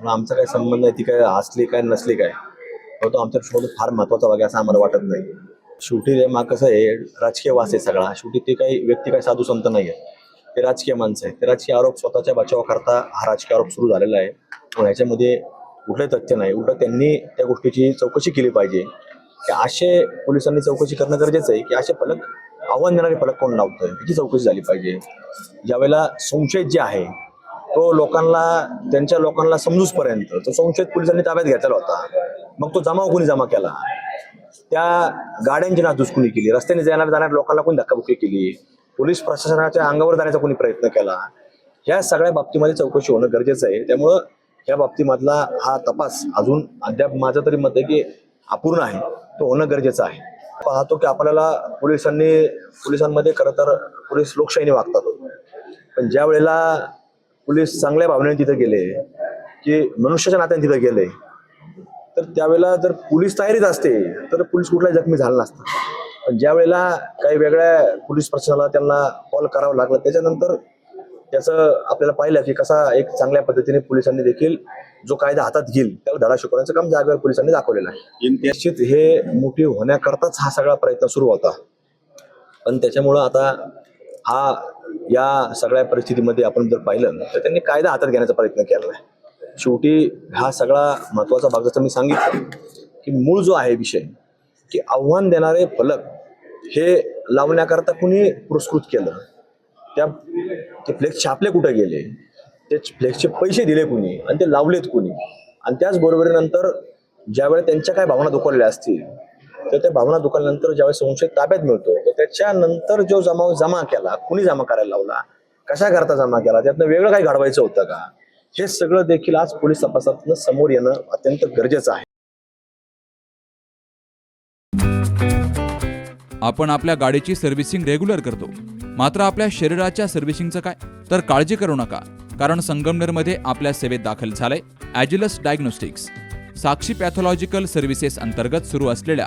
म्हणून आमचा काय संबंध नाही ती काय असली काय नसली काय तो आमच्या शोध फार महत्त्वाचा आहे असं आम्हाला वाटत नाही. शेवटी ते मग कसं आहे राजकीय वास आहे सगळा. शेवटी ते काही व्यक्ती काही साधू संत नाही आहे ते राजकीय माणसं आहे ते राजकीय आरोप स्वतःच्या बचावाकरता हा राजकीय आरोप सुरू झालेला आहे. पण ह्याच्यामध्ये कुठलंही तथ्य नाही. उलट त्यांनी त्या गोष्टीची चौकशी केली पाहिजे. की असे पोलिसांनी चौकशी करणं गरजेचं आहे की असे फलक आव्हान देणारे फलक कोण लावतोय? याची चौकशी झाली पाहिजे. ज्यावेळेला संशयित जे आहे तो लोकांना त्यांच्या लोकांना समजूसपर्यंत तो संशयित पोलिसांनी ताब्यात घेतलेला होता. मग तो जमाव कोणी जमा केला? त्या गाड्यांची नासधूस कोणी केली? रस्त्याने जाणाऱ्या जाणाऱ्या लोकांना कोणी धक्काबुक्की केली? पोलीस प्रशासनाच्या अंगावर जाण्याचा कोणी प्रयत्न केला? ह्या सगळ्या बाबतीमध्ये चौकशी होणं गरजेचं आहे. त्यामुळं या बाबतीमधला हा तपास अजून अद्याप माझं तरी मत आहे की अपूर्ण आहे. तो होणं गरजेचं आहे. पाहतो की आपल्याला पोलिसांनी पोलिसांमध्ये खरं तर पोलीस लोकशाहीने वागतात. पण ज्या वेळेला पोलीस चांगल्या भावनेने तिथे गेले की मनुष्याच्या नात्याने तिथे गेले. तर त्यावेळेला जर पोलीस तयारीत असते तर पोलीस कुठलाही जखमी झाला नसता. पण ज्या वेळेला काही वेगळ्या पोलीस प्रशासनाला त्यांना कॉल करावं लागलं त्याच्यानंतर त्याचं आपल्याला पाहिलं की कसा एक चांगल्या पद्धतीने पोलिसांनी देखील जो कायदा हातात घेईल त्याला धडा शिकवण्याचं काम जागेवर पोलिसांनी दाखवलेलं आहे. निश्चित हे मोठी होण्याकरताच हा सगळा प्रयत्न सुरू होता. पण त्याच्यामुळं आता हा या सगळ्या परिस्थितीमध्ये आपण जर पाहिलं तर त्यांनी कायदा हातात घेण्याचा प्रयत्न केला आहे. शेवटी हा सगळा महत्त्वाचा भाग जसं मी सांगितलं की मूळ जो आहे विषय की आव्हान देणारे फलक हे लावण्याकरता कुणी पुरस्कृत केलं? त्या ते फ्लेक्स छापले कुठे गेले? ते फ्लेक्सचे पैसे दिले कुणी? आणि ते लावलेत कुणी? आणि त्याचबरोबरीनंतर ज्यावेळेस त्यांच्या काय भावना दुखवलेल्या असतील तर त्या भावना दुकानानंतर ज्यावेळेस संशय ताब्यात मिळतो तर त्याच्यानंतर जो जमाव जमा केला कुणी जमा करायला लावला कशा करता जमा केला त्यातनं वेगळं काही घडवायचं होतं का? हे सगळं देखील आज पोलीस तपासातनं समोर येणं अत्यंत गरजेचं आहे. आपण आपल्या गाडीची सर्व्हिसिंग रेग्युलर करतो. मात्र आपल्या शरीराच्या सर्व्हिसिंगचं काय? तर काळजी करू नका कारण संगमनेरमध्ये आपल्या सेवेत दाखल झालंय Agilus diagnostics. Sakshi pathological services अंतर्गत सुरू असलेल्या